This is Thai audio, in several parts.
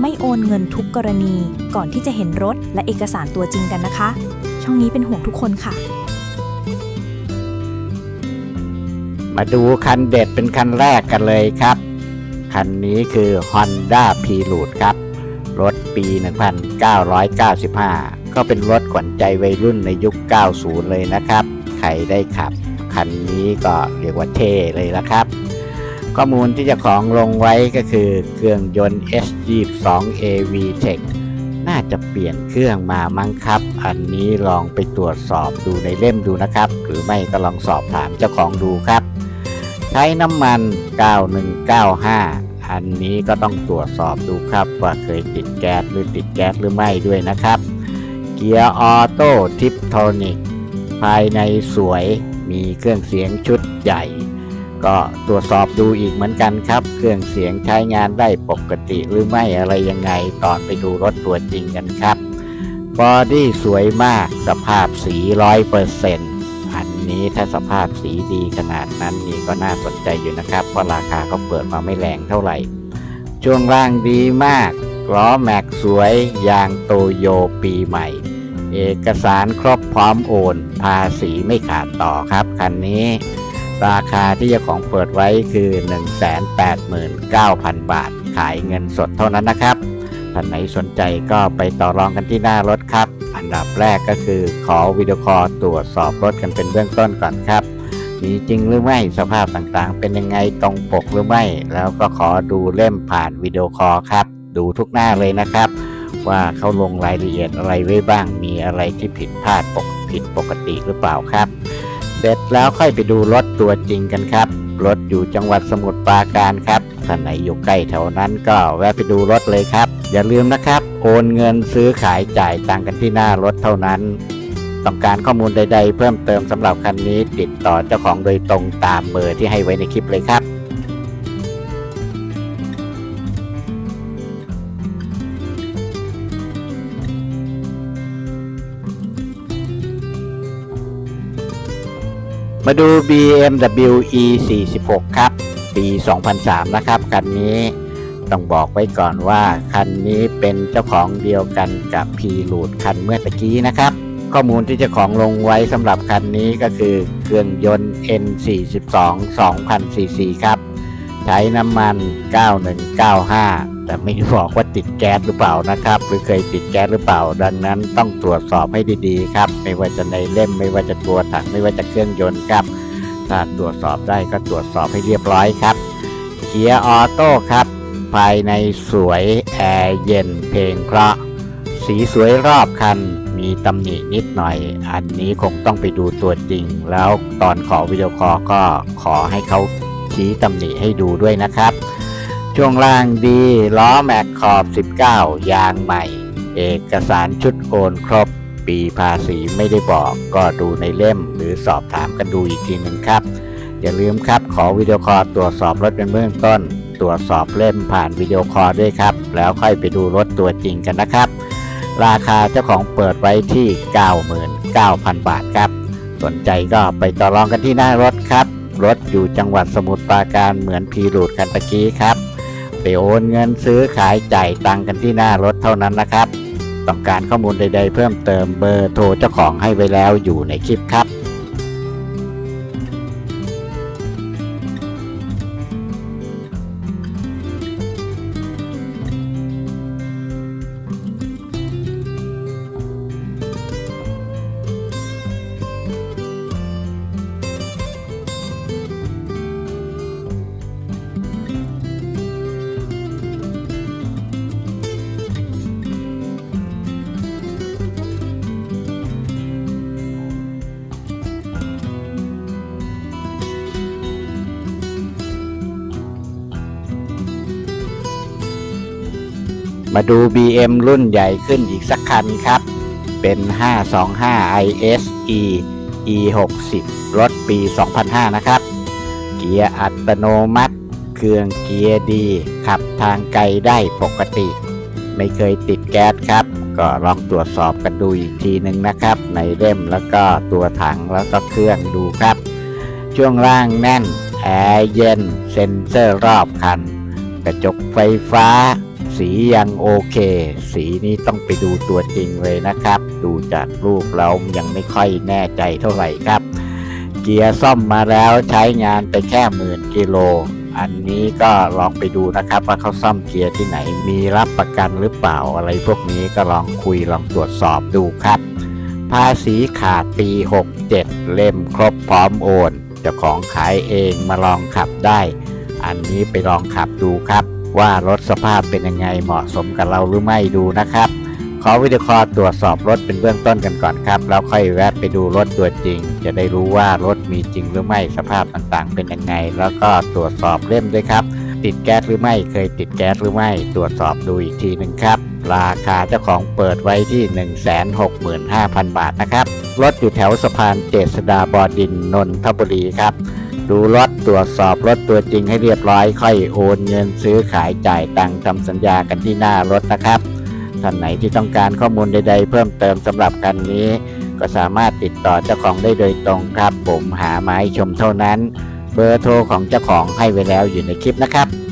ไม่โอนเงินทุกกรณี ก่อนที่จะเห็นรถและเอกสารตัวจริงกันนะคะ ช่องนี้เป็นห่วงทุกคนค่ะ มาดูคันเด็ดเป็นคันแรกกันเลยครับ คันนี้คือ Honda p r e l u d e ครับ รถปี 1995 ก็เป็นรถขวัญใจวัยรุ่นในยุค 90 เลยนะครับ ใครได้ขับ คันนี้ก็เรียกว่าเท่เลยละครับ ข้อมูลที่เจะของลงไว้ก็คือเครื่องยนต์ S22 AV Tech น่าจะเปลี่ยนเครื่องมามั้งครับ อันนี้ลองไปตรวจสอบดูในเล่มดูนะครับ หรือไม่ก็ลองสอบถามเจ้าของดูครับ ใช้น้ำมัน 9195 อันนี้ก็ต้องตรวจสอบดูครับ ว่าเคยติดแก๊สหรือติดแก๊สหรือไม่ด้วยนะครับ เกียร์ออโต้ทิปโทนิกภายในสวยมีเครื่องเสียงชุดใหญ่ ก็ตรวจสอบดูอีกเหมือนกันครับ เครื่องเสียงใช้งานได้ปกติหรือไม่อะไรยังไงตอนไปดูรถตัวจริงกันครับบอดี้สวยมากสภาพสีร้อยเปอร์เซ็นต์อันนี้ถ้าสภาพสีดีขนาดนั้นนี่ก็น่าสนใจอยู่นะครับ เพราะราคาเขาเปิดมาไม่แรงเท่าไหร่ ช่วงล่างดีมากล้อแม็กสวยยางโตโยปีใหม่ เอกสารครบพร้อมโอน ภาษีไม่ขาดต่อครับคันนี้ ราคาที่เจ้าของเปิดไว้คือ 189,000 บาท ขายเงินสดเท่านั้นนะครับท่านไหนสนใจก็ไปต่อรองกันที่หน้ารถครับ อันดับแรกก็คือขอวิดีโอคอลตรวจสอบรถกันเป็นเบื้องต้นก่อนครับ มีจริงหรือไม่สภาพต่างๆ เป็นยังไงตรงปกหรือไม่ แล้วก็ขอดูเล่มผ่านวิดีโอคอลครับ ดูทุกหน้าเลยนะครับ ว่าเขาลงรายละเอียดอะไรไว้บ้าง มีอะไรที่ผิดพลาดปกผิดปกติหรือเปล่าครับ เสร็จแล้วค่อยไปดูรถตัวจริงกันครับ รถอยู่จังหวัดสมุทรปราการครับท่านไหนอยู่ใกล้แถวนั้นก็แวะไปดูรถเลยครับ อย่าลืมนะครับ โอนเงินซื้อขายจ่ายตังกันที่หน้ารถเท่านั้น ต้องการข้อมูลใด ๆ เพิ่มเติมสำหรับคันนี้ติดต่อเจ้าของโดยตรงตามเบอร์ที่ให้ไว้ในคลิปเลยครับ มาดู BMW E 46 ครับ ปี 2003 นะครับ คันนี้ต้องบอกไว้ก่อนว่า คันนี้เป็นเจ้าของเดียวกันกับ p ีรูดคันเมื่อตะกี้นะครับ ข้อมูลที่เจ้าของลงไว้สำหรับคันนี้ก็คือเครื่องยนต์ N42 2000 cc ครับ ช้น้ำมัน 9195 แต่ไม่บอกว่าติดแก๊สหรือเปล่านะครับ หรือเคยติดแก๊สหรือเปล่า ดังนั้นต้องตรวจสอบให้ดีๆ ครับ ไม่ว่าจะในเล่มไม่ว่าจะตัวถังไม่ว่าจะเครื่องยนต์ครับ ถ้าตรวจสอบได้ก็ตรวจสอบให้เรียบร้อยครับเกียร์ออโต้ครับ ภายในสวยแอร์เย็นเพลงเพราะ สีสวยรอบคัน มีตำหนินิดหน่อย อันนี้คงต้องไปดูตัวจริง แล้วตอนขอวิดีโอคอลก็ขอให้เขา ชี้ตำหนิให้ดูด้วยนะครับ ช่วงล่างดีล้อแม็กขอบ 19 ยางใหม่ เอกสารชุดโอนครบ ปีภาษีไม่ได้บอกก็ดูในเล่มหรือสอบถามกันดูอีกทีหนึ่งครับ อย่าลืมครับขอวิดีโอคอลตรวจสอบรถเป็นเบื้องต้น ตรวจสอบเล่มผ่านวิดีโอคอลด้วยครับ แล้วค่อยไปดูรถตัวจริงกันนะครับ ราคาเจ้าของเปิดไว้ที่ 99,000 บาทครับ สนใจก็ไปต่อรองกันที่หน้ารถครับ รถอยู่จังหวัดสมุทรปราการเหมือนพีรูดกันตะกี้ครับ ไปโอนเงินซื้อขายจ่ายตังกันที่หน้ารถเท่านั้นนะครับ ต้องการข้อมูลใด ๆ เพิ่มเติมเบอร์โทรเจ้าของให้ไว้แล้วอยู่ในคลิปครับ มาดู BM รุ่นใหญ่ขึ้นอีกสักคันครับ เป็น 525 IS E E 60 รถปี 2005 นะครับ เกียร์อัตโนมัติ เครื่องเกียร์ดี ขับทางไกลได้ปกติ ไม่เคยติดแก๊สครับ ก็ลองตรวจสอบกันดูอีกทีหนึ่งนะครับ ในเล่มแล้วก็ตัวถังแล้วก็เครื่องดูครับ ช่วงล่างแน่น แอร์เย็น เซ็นเซอร์รอบคัน กระจกไฟฟ้า สียังโอเค สีนี้ต้องไปดูตัวจริงเลยนะครับ ดูจากรูปเรายังไม่ค่อยแน่ใจเท่าไหร่ครับ เกียร์ซ่อมมาแล้วใช้งานไปแค่หมื่นกิโล อันนี้ก็ลองไปดูนะครับว่าเขาซ่อมเกียร์ที่ไหน มีรับประกันหรือเปล่าอะไรพวกนี้ก็ลองคุยลองตรวจสอบดูครับ ภาษีขาดปี 67 เล่มครบพร้อมโอนเจ้าของขายเองมาลองขับได้ อันนี้ไปลองขับดูครับ ว่ารถสภาพเป็นยังไงเหมาะสมกับเราหรือไม่ดูนะครับ ขอวิดีโอคอลตรวจสอบรถเป็นเบื้องต้นกันก่อนครับ แล้วค่อยแวะไปดูรถตัวจริง จะได้รู้ว่ารถมีจริงหรือไม่สภาพต่างๆ เป็นยังไง แล้วก็ตรวจสอบเล่มด้วยครับ ติดแก๊สหรือไม่เคยติดแก๊สหรือไม่ ตรวจสอบดูอีกทีหนึ่งครับ ราคาเจ้าของเปิดไว้ที่ 165,000 บาทนะครับรถอยู่แถวสะพานเจษดาบอดินนนทบุรีครับ ดูรถ ตรวจสอบรถตัวจริงให้เรียบร้อย ค่อยโอนเงินซื้อขายจ่ายตังค์ทำสัญญากันที่หน้ารถนะครับท่านไหนที่ต้องการข้อมูลใด ๆ เพิ่มเติมสำหรับกันนี้ ก็สามารถติดต่อเจ้าของได้โดยตรงครับ ผมหาไม้ชมเท่านั้น เบอร์โทรของเจ้าของให้ไว้แล้วอยู่ในคลิปนะครับ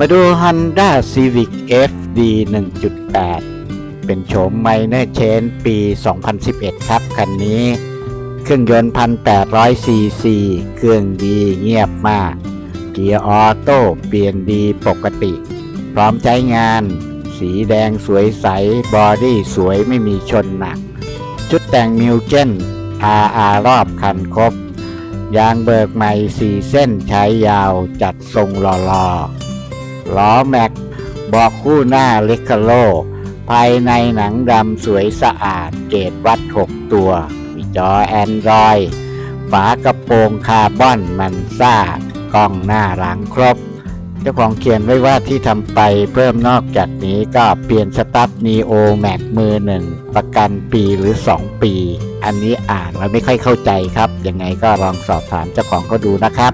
มาดู Honda Civic FD 1.8 เป็นโฉมไมเนอร์เชนปี 2011 ครับ คันนี้ เครื่องยนต์ 1,800 ซีซี เครื่องดีเงียบมาก เกียร์ออโต้เปลี่ยนดีปกติ พร้อมใช้งาน สีแดงสวยใส บอดี้สวยไม่มีชนหนัก ชุดแต่งมิวเจน RR รอบคันครบ ยางเบิกใหม่4เส้นใช้ยาวจัดทรงหล่อๆ ล้อแม็ก บอกคู่หน้าเล็กคาโล ภายในหนังดำสวยสะอาดเกรดวัด 6 ตัวมีจอแอนดรอยฝากระโปรงคาร์บอนมันซ่ากล้องหน้าหลังครบ เจ้าของเขียนไว้ว่าที่ทำไปเพิ่มนอกจากนี้ก็เปลี่ยนสตั๊บนีโอแม็กมือหนึ่งประกันปีหรือ 2 ปี อันนี้อ่านแล้วไม่ค่อยเข้าใจครับ ยังไงก็ลองสอบถามเจ้าของเขาดูนะครับ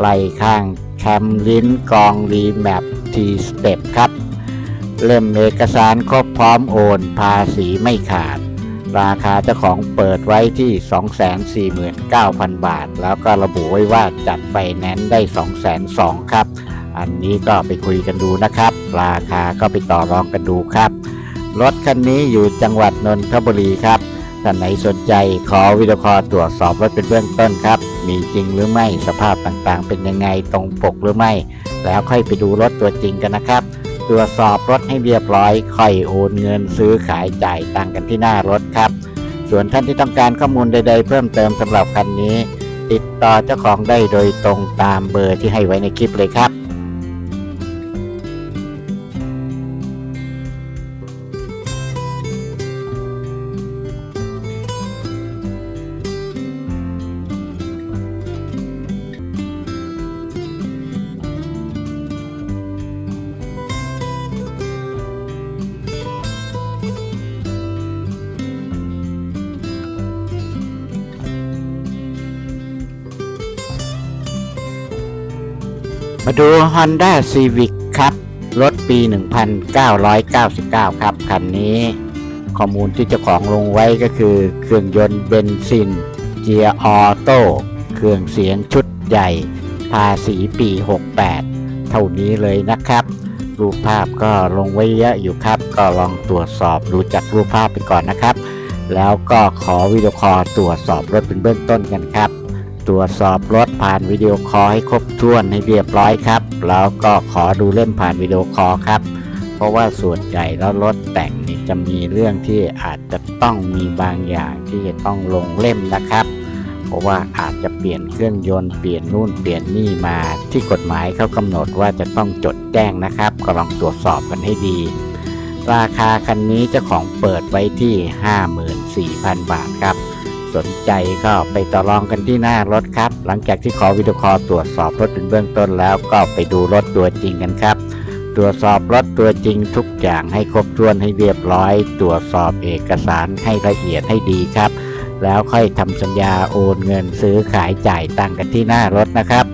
ไล่ข้าง แคมลิ้นกองรีแมปทีสเต็ปครับ เล่มเอกสารครบพร้อมโอนภาษีไม่ขาด ราคาเจ้าของเปิดไว้ที่ 249,000 บาท แล้วก็ระบุไว้ว่าจัดไฟแนนซ์ได้ 202,000ครับ อันนี้ก็ไปคุยกันดูนะครับ ราคาก็ไปต่อรองกันดูครับ รถคันนี้อยู่จังหวัดนนทบุรีครับ ท่านไหนสนใจขอวิดีโอคอลตรวจสอบรถเป็นเบื้องต้นครับ มีจริงหรือไม่สภาพต่างๆ เป็นยังไงตรงปกหรือไม่ แล้วค่อยไปดูรถตัวจริงกันนะครับ ตรวจสอบรถให้เรียบร้อย ค่อยโอนเงินซื้อขายจ่ายตังค์กันที่หน้ารถครับ ส่วนท่านที่ต้องการข้อมูลใด ๆ เพิ่มเติมสำหรับคันนี้ ติดต่อเจ้าของได้โดยตรงตามเบอร์ที่ให้ไว้ในคลิปเลยครับ มาดู Honda Civic ครับ รถปี 1999 ครับ คันนี้ ข้อมูลที่เจ้าของลงไว้ก็คือ เครื่องยนต์เบนซิน เกียร์ออโต้เครื่องเสียงชุดใหญ่ ภาษีปี 68 เท่านี้เลยนะครับ รูปภาพก็ลงไว้เยอะอยู่ครับ ก็ลองตรวจสอบดูจากรูปภาพไปก่อนนะครับ แล้วก็ขอวิดีโอคอลตรวจสอบรถเป็นเบื้องต้นกันครับ ตรวจสอบรถผ่านวิดีโอคอลให้ครบถ้วนให้เรียบร้อยครับ แล้วก็ขอดูเล่มผ่านวิดีโอคอลครับ เพราะว่าส่วนใหญ่แล้วรถแต่งนี่จะมีเรื่องที่อาจจะต้องมีบางอย่างที่จะต้องลงเล่มนะครับ เพราะว่าอาจจะเปลี่ยนเครื่องยนต์เปลี่ยนนู่นเปลี่ยนนี่มา ที่กฎหมายเขากำหนดว่าจะต้องจดแจ้งนะครับ ก็ลองตรวจสอบกันให้ดีราคาคันนี้เจ้าของเปิดไว้ที่ 54,000 บาทครับ สนใจก็ไปต่อรองกันที่หน้ารถครับ หลังจากที่ขอวิดีโอคอลตรวจสอบรถเป็นเบื้องต้นแล้วก็ไปดูรถตัวจริงกันครับ ตรวจสอบรถตัวจริงทุกอย่างให้ครบถ้วนให้เรียบร้อย ตรวจสอบเอกสารให้ละเอียดให้ดีครับ แล้วค่อยทำสัญญาโอนเงินซื้อขายจ่ายตังค์กันที่หน้ารถนะครับ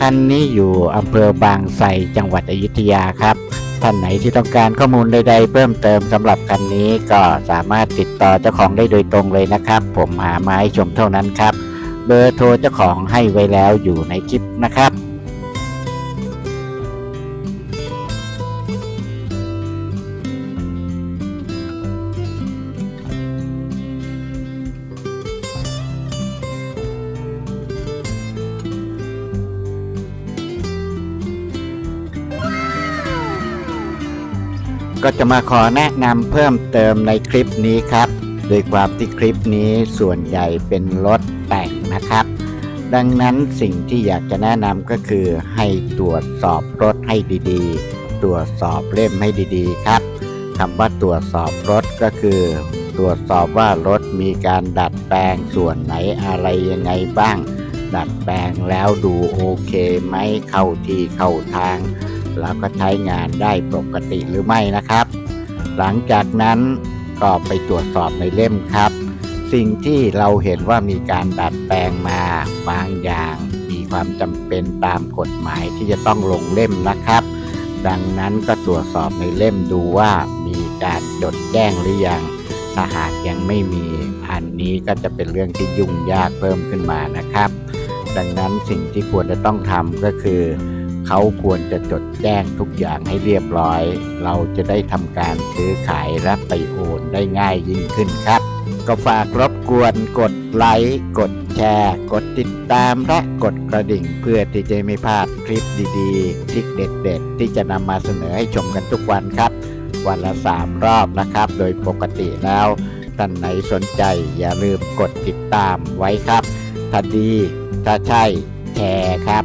คันนี้อยู่อำเภอบางไทรจังหวัดอยุธยาครับ ท่านไหนที่ต้องการข้อมูลใดๆ เพิ่มเติมสำหรับคันนี้ก็สามารถติดต่อเจ้าของได้โดยตรงเลยนะครับ ผมหาไม้ชมเท่านั้นครับ เบอร์โทรเจ้าของให้ไว้แล้วอยู่ในคลิปนะครับ ก็จะมาขอแนะนำเพิ่มเติมในคลิปนี้ครับ โดยความที่คลิปนี้ส่วนใหญ่เป็นรถแต่งนะครับ ดังนั้นสิ่งที่อยากจะแนะนำก็คือให้ตรวจสอบรถให้ดีๆ ตรวจสอบเล่มให้ดีๆ ครับคำว่าตรวจสอบรถก็คือ ตรวจสอบว่ารถมีการดัดแปลงส่วนไหนอะไรยังไงบ้าง ดัดแปลงแล้วดูโอเคไหมเข้าที่เข้าทาง แล้วก็ใช้งานได้ปกติหรือไม่นะครับ หลังจากนั้นก็ไปตรวจสอบในเล่มครับ สิ่งที่เราเห็นว่ามีการดัดแปลงมาบางอย่าง มีความจำเป็นตามกฎหมายที่จะต้องลงเล่มนะครับ ดังนั้นก็ตรวจสอบในเล่มดูว่ามีการจดแจ้งหรือยังถ้าหากยังไม่มีอันนี้ก็จะเป็นเรื่องที่ยุ่งยากเพิ่มขึ้นมานะครับ ดังนั้นสิ่งที่ควรจะต้องทำก็คือ เขาควรจะจดแจ้งทุกอย่างให้เรียบร้อย เราจะได้ทำการซื้อขายและไปโอนได้ง่ายยิ่งขึ้นครับ ก็ฝากรบกวนกดไลค์กดแชร์ กดติดตามและกดกระดิ่ง เพื่อที่จะไม่พลาดคลิปดีๆคลิปเด็ดๆ ที่จะนำมาเสนอให้ชมกันทุกวันครับ วันละ 3 รอบนะครับ โดยปกติแล้วท่านไหนสนใจอย่าลืมกดติดตามไว้ครับถ้าดีถ้าใช่แชร์ครับ